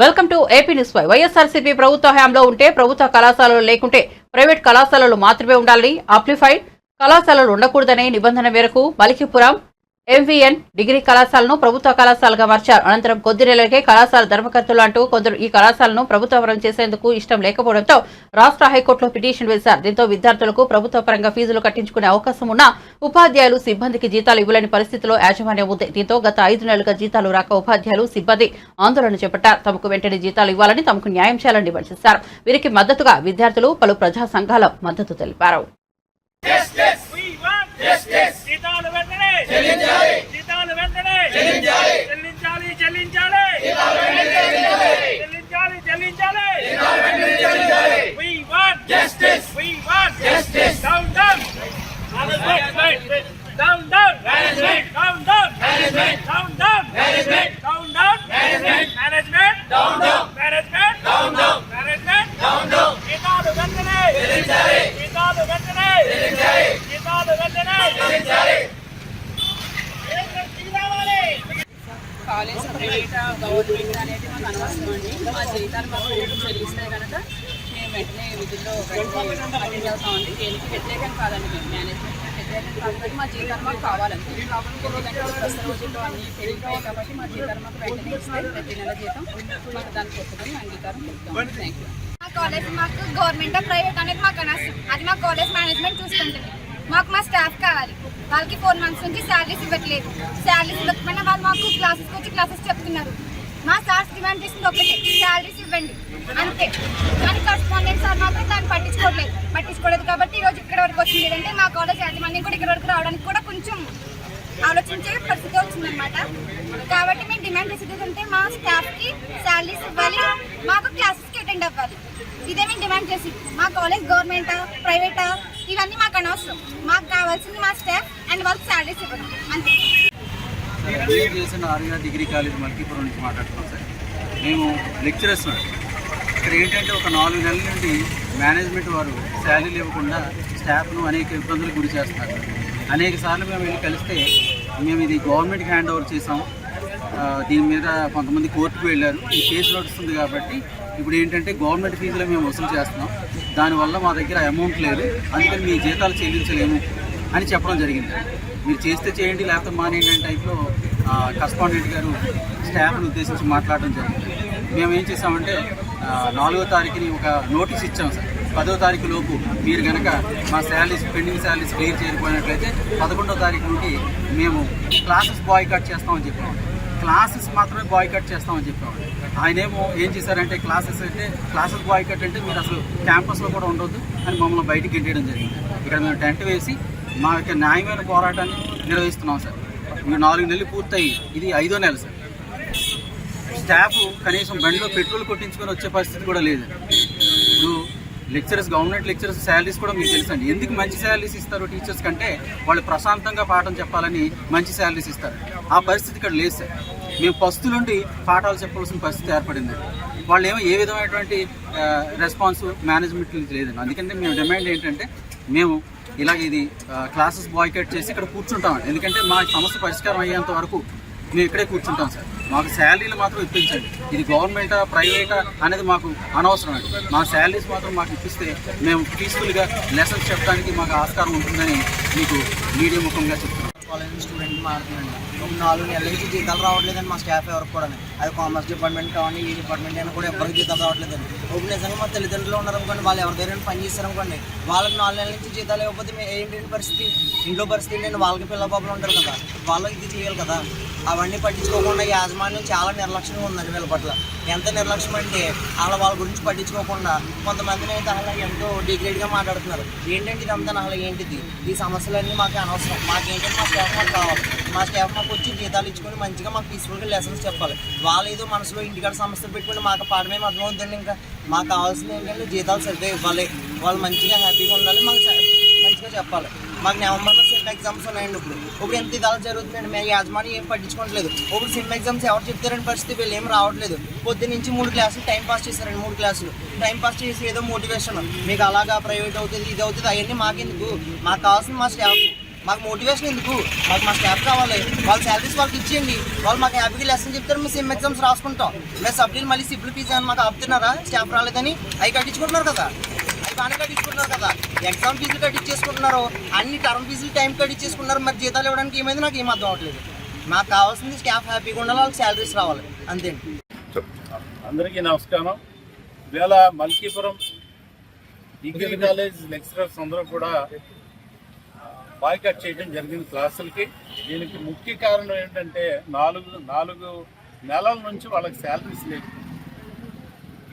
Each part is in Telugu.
Welcome to AP news five. YSRCP ప్రభుత్వ హయాంలో ఉంటే ప్రభుత్వ కళాశాలలు లేకుంటే ప్రైవేట్ కళాశాలలు మాత్రమే ఉండాలని అప్లిఫైడ్. కళాశాలలు ఉండకూడదనే నిబంధన మేరకు మలికిపురం ఎంవీఎన్ డిగ్రీ కళాశాలను ప్రభుత్వ కళాశాలగా మార్చారు. అనంతరం కొద్ది నెలలకే కళాశాల ధర్మకర్తలు అంటూ కొందరు ఈ కళాశాలను ప్రభుత్వపరం చేసేందుకు ఇష్టం లేకపోవడంతో రాష్ట్ర హైకోర్టులో పిటిషన్ వేశారు. దీంతో విద్యార్థులకు ప్రభుత్వ పరంగా ఫీజులు కట్టించుకునే అవకాశం ఉన్నా ఉపాధ్యాయులు సిబ్బందికి జీతాలు ఇవ్వలేని పరిస్థితిలో యాజమాన్యం ఉంది. దీంతో గత ఐదు నెలలుగా జీతాలు రాక ఉపాధ్యాయులు సిబ్బంది ఆందోళన చేపట్టారు. తమకు వెంటనే జీతాలు ఇవ్వాలని తమకు న్యాయం చేయాలని డిమాండ్ చేశారు. వీరికి మద్దతుగా విద్యార్థులు పలు ప్రజా సంఘాల మద్దతు తెలిపారు. Management. Down down. జీతాలు వెంటనే చెల్లించాలి జీతాలు వెంటనే చెల్లించాలి జీతాలు వెంటనే చెల్లించాలి కాలేజ్ ప్రైవేట్ గవర్నమెంట్ అనేది మాకు అనవసరం అండి. మా జీతాలు మాకు ప్రభుత్వం చెల్లిస్తే కనుక మేము వెంటనే విధుల్లో అటెండ్ అవుతామండి దేనికి వ్యతిరేకం కాదండి మేము మేనేజ్మెంట్. కానీ మా జీతాలు మాకు కావాలండి. ఎందుకంటే ప్రస్తుత రోజుల్లో అన్ని పెరిగిపోయాయి కాబట్టి మా జీతాలు మాకు వెంటనే ఇస్తే ప్రతి నెల జీతం మాకు దానికి ఒప్పుకొని అంగీకారం చెప్తాం. థ్యాంక్ యూ మా కాలేజ్ మాకు గవర్నమెంట్ ప్రైవేట్ అనేది మాకు అనవసరం. అది మా కాలేజ్ మేనేజ్మెంట్ చూసుకుంటుంది. మాకు మా స్టాఫ్ కావాలి. వాళ్ళకి ఫోర్ మంత్స్ నుంచి శాలరీస్ ఇవ్వట్లేదు. శాలరీస్ ఇవ్వకపోయినా వాళ్ళు మాకు క్లాసెస్కి వచ్చి క్లాసెస్ చెప్తున్నారు. మా సార్స్ డిమాండ్ చేసింది ఒకటి శాలరీస్ ఇవ్వండి. అంతే. కానీ కరెస్పాండెంట్ సార్ మాత్రం దాన్ని పట్టించుకోవట్లేదు. పట్టించుకోలేదు కాబట్టి ఈ రోజు ఇక్కడ వరకు వచ్చింది. ఏంటంటే మా కాలేజ్ యాజమాన్యం కూడా ఇక్కడ వరకు రావడానికి కూడా కొంచెం ఆలోచించే పరిస్థితి వచ్చిందనమాట కాబట్టి మేము డిమాండ్ చేసేది ఏంటంటే మా స్టాఫ్కి శాలరీస్ ఇవ్వాలి మాకు క్లాసెస్కి అటెండ్ అవ్వాలి. ఇదే మేము డిమాండ్ చేసి మా కాలేజ్ గవర్నమెంటా ప్రైవేటా? ఇవన్నీ మాకు అనవసరం. మాకు కావాల్సింది మా స్టాఫ్ అండ్ వాళ్ళకి శాలరీస్ ఇవ్వడం. అంతే. నేను చేసిన ఆర్యా డిగ్రీ కాలేజ్ మల్కీపురం నుంచి మాట్లాడుతున్నాం సార్. మేము లెక్చరర్స్ ఇక్కడ ఏంటంటే ఒక నాలుగు నెలల నుండి మేనేజ్మెంట్ వారు శాలరీలు ఇవ్వకుండా స్టాఫ్ను అనేక ఇబ్బందులకు గురి చేస్తున్నారు. అనేక సార్లు మేము వెళ్ళి కలిస్తే మేము ఇది గవర్నమెంట్కి హ్యాండ్ ఓవర్ చేసాం. దీని మీద కొంతమంది కోర్టుకు వెళ్ళారు. ఈ కేసు నడుస్తుంది కాబట్టి ఇప్పుడు ఏంటంటే గవర్నమెంట్ ఫీజులు మేము వసూలు చేస్తున్నాం. దానివల్ల మా దగ్గర అమౌంట్ లేదు. అందుకని మీ జీతాలు చెల్లించలేము. అని చెప్పడం జరిగింది. మీరు చేస్తే చేయండి లేకపోతే మానేయండి అనే టైప్లో కరస్పాండెంట్ గారు స్టాఫ్ను ఉద్దేశించి మాట్లాడడం జరిగింది. మేము ఏం చేసామంటే నాలుగో తారీఖుని ఒక నోటీస్ ఇచ్చాం సార్. పదో తారీఖు లోపు మీరు కనుక మా శాలరీస్ పెండింగ్ శాలరీస్ క్లియర్ చేయకపోయినట్లయితే పదకొండో తారీఖు నుండి మేము క్లాసెస్ బాయ్ కట్ చేస్తామని చెప్పాము క్లాసెస్ మాత్రమే బాయ్ కట్ చేస్తామని చెప్పాము ఆయనేమో ఏం చేశారంటే క్లాసెస్ అంటే క్లాసెస్ బాయ్ కట్ అంటే మీరు అసలు క్యాంపస్లో కూడా ఉండొద్దు అని మమ్మల్ని బయటికి గెంటేయడం జరిగింది. ఇక్కడ మేము టెంట్ వేసి మా యొక్క న్యాయమైన పోరాటాన్ని నిర్వహిస్తున్నాం సార్. మీరు నాలుగు నెలలు పూర్తయి ఇది ఐదో నెల సార్. స్టాఫ్ కనీసం బండిలో పెట్రోల్ కొట్టించుకొని వచ్చే పరిస్థితి కూడా లేదు. ఇప్పుడు లెక్చరర్స్ గవర్నమెంట్ లెక్చరర్స్ శాలరీస్ కూడా మీకు తెలుసండి. ఎందుకు మంచి శాలరీస్ ఇస్తారు టీచర్స్ కంటే? వాళ్ళు ప్రశాంతంగా పాఠం చెప్పాలని మంచి శాలరీస్ ఇస్తారు. ఆ పరిస్థితి ఇక్కడ లేదు సార్. మేము పస్తులుండి పాఠాలు చెప్పవలసిన పరిస్థితి ఏర్పడింది. వాళ్ళు ఏమో ఏ విధమైనటువంటి రెస్పాన్స్ మేనేజ్మెంట్ నుంచి లేదండి. అందుకంటే మేము డిమాండ్ ఏంటంటే మేము ఇలాగ ఇది క్లాసెస్ బాయ్కట్ చేసి ఇక్కడ కూర్చుంటాం ఎందుకంటే మా సమస్య పరిష్కారం అయ్యేంత వరకు మేము ఇక్కడే కూర్చుంటాం సార్. మాకు శాలరీలు మాత్రం ఇప్పించండి. ఇది గవర్నమెంటా ప్రైవేటా అనేది మాకు అనవసరం అండి. మా శాలరీస్ మాత్రం మాకు ఇప్పిస్తే మేము పీస్ఫుల్గా లెసన్స్ చెప్పడానికి మాకు ఆస్కారం ఉంటుందని మీకు మీడియా ముఖంగా చెప్తున్నాం. కాలేజ్ స్టూడెంట్ మారుతుందండి ఒక నాలుగు నెలల నుంచి జీతాలు రావట్లేదండి మా స్టాఫ్ ఎవరికి కూడా అది కామర్స్ డిపార్ట్మెంట్ కావండి ఈ డిపార్ట్మెంట్ అయినా కూడా ఎవరికి జీతాలు రావట్లేదండి. ఇప్పుడు నిజంగా మా తల్లిదండ్రులు ఉన్నారనుకోండి వాళ్ళు ఎవరి దగ్గర పని చేస్తారనుకోండి వాళ్ళకి నాలుగు నెలల నుంచి జీతాలు ఇవ్వకపోతే మేము ఏంటంటే పరిస్థితి? ఇంట్లో పరిస్థితి ఏంటంటే వాళ్ళకి పిల్ల పాపలు ఉంటారు కదా. వాళ్ళకి ఇది చేయాలి కదా. అవన్నీ పట్టించుకోకుండా యాజమాన్యం చాలా నిర్లక్ష్యంగా ఉందండి వీళ్ళ పట్ల. ఎంత నిర్లక్ష్యం అంటే వాళ్ళ వాళ్ళ గురించి పట్టించుకోకుండా కొంతమందిని అయితే అలా ఎంతో డిగ్రేడ్గా మాట్లాడుతున్నారు. ఏంటంటే ఇదంతా అసలు ఏంటిది? ఈ సమస్యలన్నీ మాకు అనవసరం. మాకేంటంటే మా స్టాఫ్ మాకు కావాలి. మా స్టాఫ్ మాకు వచ్చి జీతాలు ఇచ్చుకొని మంచిగా మాకు పీస్ఫుల్గా లెసన్స్ చెప్పాలి. వాళ్ళు ఏదో మనసులో ఇంటికాడ సమస్యలు పెట్టుకుని మాకు పాఠమేం అర్థమవుతుంది ఇంకా. మాకు కావాల్సింది ఏంటంటే జీతాలు సరిగ్గా ఇవ్వాలి. వాళ్ళు మంచిగా హ్యాపీగా ఉండాలి. మాకు మంచిగా చెప్పాలి. మాకు నవంబర్లో సిమ్ ఎగ్జామ్స్ ఉన్నాయండి ఇప్పుడు. ఇప్పుడు ఎంత ఇదాలు జరుగుతుందండి మేము యాజమాన్యం ఏం పట్టించుకోవట్లేదు. ఇప్పుడు సిమ్ ఎగ్జామ్స్ ఎవరు చెప్తారని పరిస్థితి వీళ్ళు ఏం రావట్లేదు. పొద్దున్న నుంచి మూడు క్లాసులు టైం పాస్ చేశారండి మూడు క్లాసులు. టైం పాస్ చేసి ఏదో మోటివేషన్. మీకు అలాగా ప్రైవేట్ అవుతుంది ఇది అవుతుంది అవన్నీ మాకెందుకు? మాకు కావాల్సిన మా స్టాఫ్ మాకు మోటివేషన్ ఎందుకు? మాకు మా స్టాఫ్ కావాలి. వాళ్ళ శాలరీస్ వాళ్ళకి ఇచ్చేయండి. వాళ్ళు మాకు హ్యాపీగా లెసన్ చెప్తారు మేము సిమ్ ఎగ్జామ్స్ రాసుకుంటాం. మేము సబ్జెక్ట్ మళ్ళీ సిబ్బుల్ ఫీజు అని మాకు ఆపుతున్నారా? స్టాఫ్ రాలేదని? అవి కట్టించుకుంటున్నారు కదా. అవి బాగానే కట్టించుకుంటున్నారు కదా. ఎగ్జామ్ ఫీజులు కట్టించేసుకుంటున్నారు అన్ని టర్మ్ ఫీజులు టైం కట్టించేసుకున్నారు మరి జీతాలు ఇవ్వడానికి ఏమైంది నాకు ఏం అర్థం అవ్వట్లేదు మాకు కావాల్సింది స్టాఫ్ హ్యాపీగా ఉండాలి వాళ్ళకి శాలరీస్ రావాలి. అంతే. అందరికీ నమస్కారం. ఇవాళ మల్కీపురం డిగ్రీ కాలేజ్ లెక్చరర్స్ అందరూ కూడా బాయ్కట్ చేయడం జరిగింది క్లాసులకి. దీనికి ముఖ్య కారణం ఏంటంటే నాలుగు నాలుగు నెలల నుంచి వాళ్ళకి శాలరీస్ లేవు.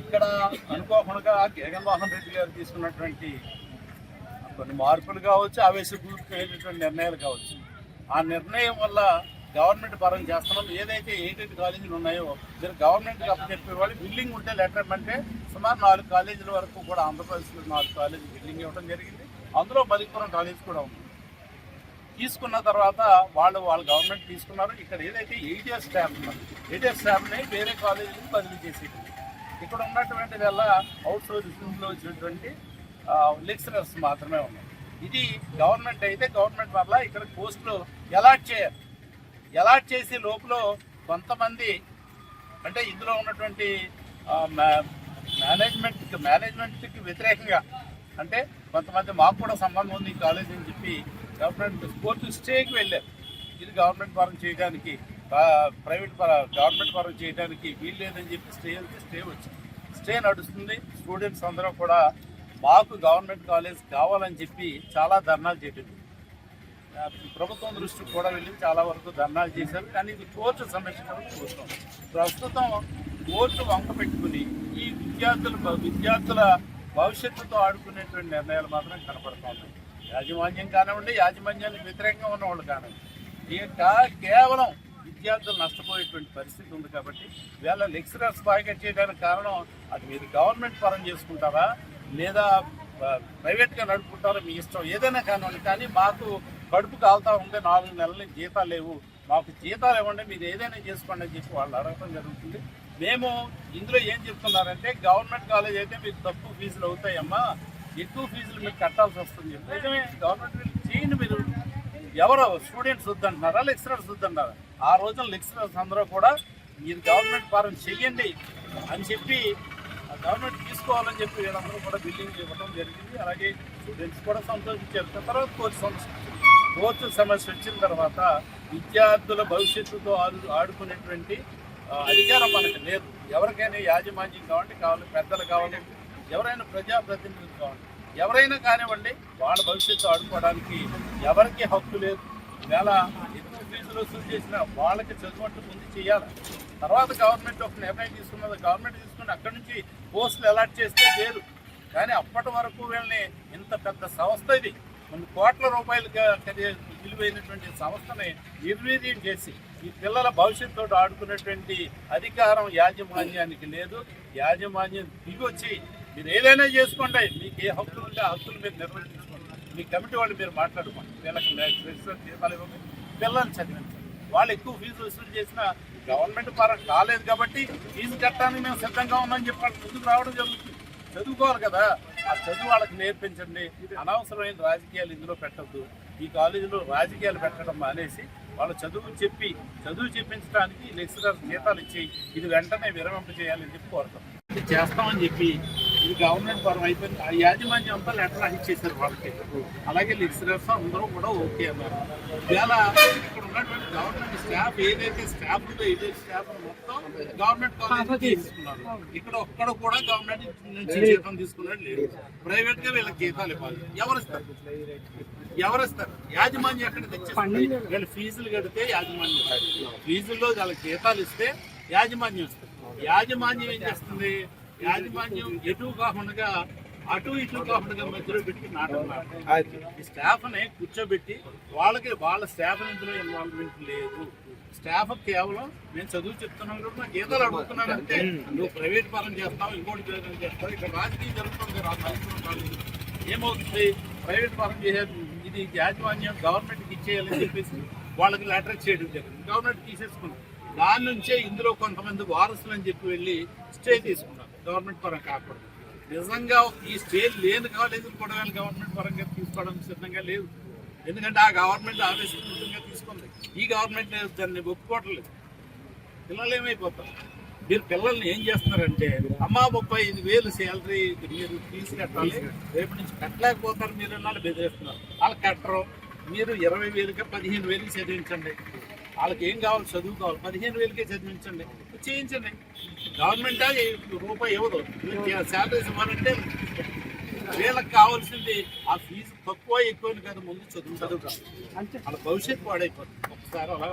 ఇక్కడ అనుకోకుండా జగన్మోహన్ రెడ్డి గారు తీసుకున్నటువంటి కొన్ని మార్పులు కావచ్చు ఆవేశపూరితమైనటువంటి నిర్ణయాలు కావచ్చు. ఆ నిర్ణయం వల్ల గవర్నమెంట్ పరం చేస్తున్నాం. ఏదైతే ఎయిటెడ్ కాలేజీలు ఉన్నాయో మీరు గవర్నమెంట్కి అప్పచెప్పే వాళ్ళు బిల్డింగ్ ఉంటే లెటర్ ఇవ్వమంటే సుమారు నాలుగు కాలేజీల వరకు కూడా ఆంధ్రప్రదేశ్లో నాలుగు కాలేజీ బిల్డింగ్ ఇవ్వడం జరిగింది. అందులో మలిపురం కాలేజ్ కూడా ఉంది తీసుకున్న తర్వాత వాళ్ళు వాళ్ళ గవర్నమెంట్ తీసుకున్నారు. ఇక్కడ ఏదైతే ఎయిట్ ఇయర్స్ స్టాఫ్ ఉన్నారు స్టాఫ్ని వేరే కాలేజీకి బదిలీ చేసేది. ఇక్కడ ఉన్నటువంటి వల్ల అవుట్ సోర్సింగ్లో వచ్చినటువంటి లెక్చరర్స్ మాత్రమే ఉన్నాయి ఇది గవర్నమెంట్ అయితే గవర్నమెంట్ వల్ల ఇక్కడ పోస్టులు ఎలాట్ చేయాలి. ఎలాట్ చేసే లోపల కొంతమంది అంటే ఇందులో ఉన్నటువంటి మేనేజ్మెంట్ మేనేజ్మెంట్కి వ్యతిరేకంగా అంటే కొంతమంది మాకు కూడా సంబంధం ఉంది ఈ కాలేజ్ అని చెప్పి గవర్నమెంట్ కోర్టు స్టేకి వెళ్ళారు. ఇది గవర్నమెంట్ వారం చేయడానికి ప్రైవేట్ పర గవర్నమెంట్ పరం చేయడానికి వీలు లేదని చెప్పి స్టే స్టే వచ్చింది. స్టే నడుస్తుంది. స్టూడెంట్స్ అందరూ కూడా మాకు గవర్నమెంట్ కాలేజ్ కావాలని చెప్పి చాలా ధర్నాలు చేయడం ప్రభుత్వం దృష్టికి కూడా వెళ్ళి చాలా వరకు ధర్నాలు చేశారు. కానీ ఇది కోర్టు సమస్య చూస్తాం ప్రస్తుతం కోర్టు వంక పెట్టుకుని ఈ విద్యార్థుల విద్యార్థుల భవిష్యత్తుతో ఆడుకునేటువంటి నిర్ణయాలు మాత్రం కనపడుతున్నాయి యాజమాన్యం కానివ్వండి యాజమాన్యానికి వ్యతిరేకంగా ఉన్నవాళ్ళు కానివ్వండి. ఇక కేవలం విద్యార్థులు నష్టపోయేటువంటి పరిస్థితి ఉంది కాబట్టి వీళ్ళ లెక్చరర్స్ బాగా చేయడానికి కారణం అది మీరు గవర్నమెంట్ పరం చేసుకుంటారా? లేదా ప్రైవేట్గా నడుపుకుంటారా? మీ ఇష్టం ఏదైనా కానివ్వండి కానీ మాకు కడుపు కాలుతా ఉంటే నాలుగు నెలల జీతాలు లేవు. మాకు జీతాలు ఇవ్వండి మీరు ఏదైనా చేసుకోండి అని చెప్పి వాళ్ళు అడగడం జరుగుతుంది. మేము ఇందులో ఏం చెప్తున్నారంటే గవర్నమెంట్ కాలేజ్ అయితే మీకు తక్కువ ఫీజులు అవుతాయమ్మా. ఎక్కువ ఫీజులు మీకు కట్టాల్సి వస్తుంది. చెప్పి నిజమే గవర్నమెంట్ చేయండి మీరు. ఎవరు స్టూడెంట్స్ వద్దంటున్నారా లెక్చరర్స్ వద్దంటారా ఆ రోజున లెక్చరర్స్ అందరూ కూడా మీరు గవర్నమెంట్ ఫారం చెయ్యండి అని చెప్పి ఆ గవర్నమెంట్ తీసుకోవాలని చెప్పి వీళ్ళందరూ కూడా బిల్డింగ్ ఇవ్వడం జరిగింది. అలాగే స్టూడెంట్స్ కూడా సంతోషించారు. తర్వాత కోర్సు సమస్య సమస్య వచ్చిన తర్వాత విద్యార్థుల భవిష్యత్తుతో ఆడు ఆడుకునేటువంటి అధికారం మనకు లేదు. ఎవరికైనా యాజమాన్యం కావాలి కావాలి పెద్దలు కావాలి ఎవరైనా ప్రజాప్రతినిధులు కావాలి. ఎవరైనా కానివ్వండి వాళ్ళ భవిష్యత్తు ఆడుకోవడానికి ఎవరికి హక్కు లేదు. వేళ ఎక్కువ ఫీజులు వసూలు చేసిన వాళ్ళకి చదువుకుంటూ ముందు చేయాలి. తర్వాత గవర్నమెంట్ ఒక నిర్ణయం తీసుకున్నది గవర్నమెంట్ తీసుకుని అక్కడి నుంచి పోస్టులు అలాట్ చేస్తే లేదు కానీ అప్పటి వరకు వీళ్ళని ఇంత పెద్ద సంస్థ ఇది. కొన్ని కోట్ల రూపాయలు విలువైనటువంటి సంస్థని నిర్వీర్యం చేసి ఈ పిల్లల భవిష్యత్తుతో ఆడుకునేటువంటి అధికారం యాజమాన్యానికి లేదు. యాజమాన్యం దిగొచ్చి మీరు ఏదైనా చేసుకోండి. మీకు ఏ హక్కులు ఉంటే ఆ హక్కులు మీరు నిర్వహించుకోండి మీ కమిటీ వాళ్ళు మీరు మాట్లాడుకోండి. వీళ్ళకి రెసిడెన్షియల్ జీతాలు ఇవ్వండి. పిల్లల్ని చదివించండి. వాళ్ళు ఎక్కువ ఫీజు వసూలు చేసినా గవర్నమెంట్ పరం కాలేదు కాబట్టి ఫీజు కట్టడానికి మేము సిద్ధంగా ఉన్నామని చెప్పి వాళ్ళు ముందుకు రావడం జరుగుతుంది. చదువుకోవాలి కదా. ఆ చదువు వాళ్ళకి నేర్పించండి. అనవసరమైన రాజకీయాలు ఇందులో పెట్టద్దు. ఈ కాలేజీలో రాజకీయాలు పెట్టడం మానేసి వాళ్ళ చదువు చెప్పి చదువు చెప్పించడానికి లెక్చరర్ జీతాలు ఇచ్చి ఇది వెంటనే విరమింప చేయాలని చెప్పి కోరుతాం. ఇది చేస్తామని చెప్పి ఇది గవర్నమెంట్ పరం అయిపోయింది. ఆ యాజమాన్యం అంతా లెటర్ ఇచ్చేసారు వాళ్ళకి. అలాగే లెక్చరర్స్ అందరూ కూడా ఓకే అన్నారు. ఇవాళ ఇక్కడ ఉన్నటువంటి గవర్నమెంట్ స్టాఫ్ ఏదైతే స్టాఫ్ ఉందో ఇదే స్టాఫ్ మొత్తం గవర్నమెంట్ కాలేజ్ తీసుకున్నారు. ఇక్కడ ఒక్కడ కూడా గవర్నమెంట్ నుంచి జీతం తీసుకున్నాడు లేదు. ప్రైవేట్గా వీళ్ళకి జీతాలు ఇవ్వాలి. ఎవరు ఇస్తారు? ఎవరు ఇస్తారు? యాజమాన్యం ఎక్కడ తెచ్చేస్తుంది? వీళ్ళు ఫీజులు కడితే యాజమాన్యం ఇస్తారు. ఫీజుల్లో వాళ్ళకి జీతాలు ఇస్తే యాజమాన్యం ఇస్తుంది యాజమాన్యం ఏం చేస్తుంది? యాజమాన్యం ఎటు కాకుండా అటు ఇటు కాకుండా మధ్యలో పెట్టి ఈ స్టాఫ్ని కూర్చోబెట్టి వాళ్ళకి వాళ్ళ స్టాఫ్ ఇందులో ఇన్వాల్వ్మెంట్ లేదు. స్టాఫ్ కేవలం నేను చదువు చెప్తున్నాను కూడా నాకు గీతాలు అడుగుతున్నాను అంటే నువ్వు ప్రైవేట్ పరం చేస్తావు ఇంకోటి చేస్తావు. ఇక్కడ రాజకీయం జరుగుతుంది రాజకీయం. ఏమవుతుంది? ప్రైవేట్ పరం చేసే ఇది యాజమాన్యం గవర్నమెంట్కి ఇచ్చేయాలని చెప్పేసి వాళ్ళకి లెటర్ చేయడం జరిగింది. గవర్నమెంట్ తీసేసుకుంది దాని నుంచే ఇందులో కొంతమంది వారసులు అని చెప్పి వెళ్ళి స్టే తీసుకున్నారు గవర్నమెంట్ పరం కాకూడదు. నిజంగా ఈ స్టేజ్ లేని కాలేజీలు కూడా వీళ్ళు గవర్నమెంట్ పరంగా తీసుకోవడానికి సిద్ధంగా లేదు. ఎందుకంటే ఆ గవర్నమెంట్ ఆవేశపూర్వకంగా తీసుకుంది. ఈ గవర్నమెంట్ దాన్ని ఒప్పుకోవట్లేదు. పిల్లలు ఏమైపోతారు? మీరు పిల్లల్ని ఏం చేస్తున్నారంటే అమ్మా ముప్పై ఐదు వేలు శాలరీ మీరు ఫీజు కట్టాలి రేపు నుంచి కట్టలేకపోతారు మీరు అన్నాళ్ళు బెదిరేస్తున్నారు. వాళ్ళు కట్టరు. మీరు ఇరవై వేలుగా పదిహేను వేలకి చదివించండి. వాళ్ళకి ఏం కావాలి? చదువు కావాలి. పదిహేను వేలకే చదివించండి. చేయించండి. గవర్నమెంట్? రూపాయి ఇవ్వదు. శాలరీస్ ఇవ్వాలంటే వీళ్ళకి కావాల్సింది ఆ ఫీజు తక్కువ ఎక్కువ కాదు ముందు చదువు చదువు అంటే వాళ్ళ భవిష్యత్తు పాడైపోతుంది. ఒకసారి అలా